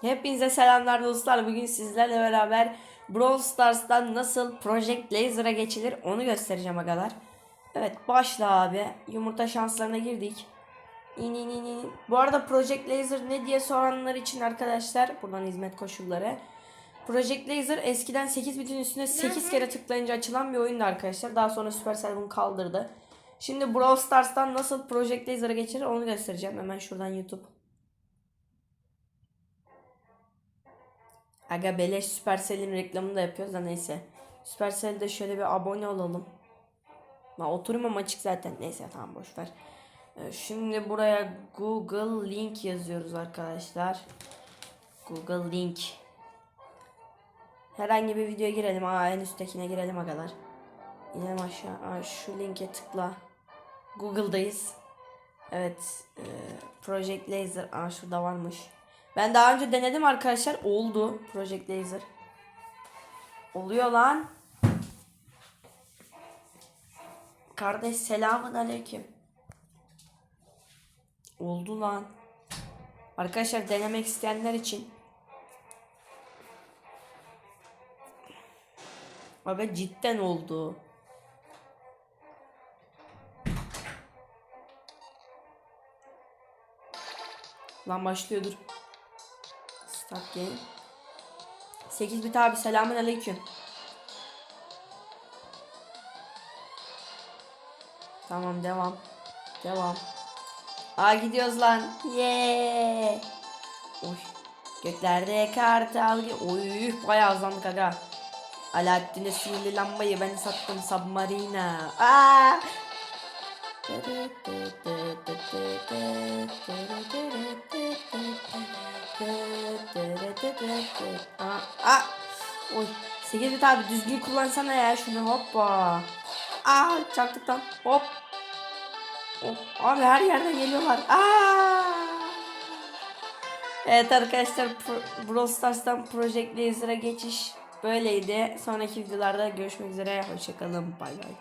Hepinize selamlar dostlar. Bugün sizlerle beraber Brawl Stars'tan nasıl Project Laser'a geçilir onu göstereceğim agalar. Evet başla abi. Yumurta şanslarına girdik. İn in in in. Bu arada Project Laser ne diye soranlar için arkadaşlar buradan hizmet koşulları. Project Laser eskiden 8 bitin üstüne 8 kere tıklayınca açılan bir oyundu arkadaşlar. Daha sonra Supercell bunu kaldırdı. Şimdi Brawl Stars'tan nasıl Project Laser'a geçilir onu göstereceğim. Hemen şuradan YouTube. Aga beleş Supercell'in reklamını da yapıyoruz da neyse. Supercell'de şöyle bir abone olalım. Ha, oturmam açık zaten. Neyse tamam boş ver. Ee, Şimdi buraya Google Link yazıyoruz arkadaşlar. Google Link. Herhangi bir videoya girelim. Aa en üsttekine girelim agalar. İnelim aşağı. Aa, şu linke tıkla. Google'dayız. Evet. e, Project Laser. Aa şurada varmış. Ben daha önce denedim arkadaşlar. Oldu. Project Laser. Oluyor lan. Kardeş selamun aleyküm. Oldu lan. Arkadaşlar denemek isteyenler için. Abi cidden oldu. Lan başlıyordur. Start game. 8 bit abi selamun aleyküm. Tamam devam. Devam. Aa gidiyoruz lan. Yeah. Oy. Göklerde kartal. Oy bayağı hızlandık aga. Alaaddin'e sihirli lambayı ben sattım submarina. Aa! Aa, aa. Oy. 8 bit abi düzgün kullansana ya şunu hoppa. Aa çarptık lan. Hop. Hop. Abi her yerden geliyorlar. Aa. Evet arkadaşlar Pro- Brawl Stars'tan Project Laser'a geçiş böyleydi. Sonraki videolarda görüşmek üzere. Hoşçakalın. Bay bay.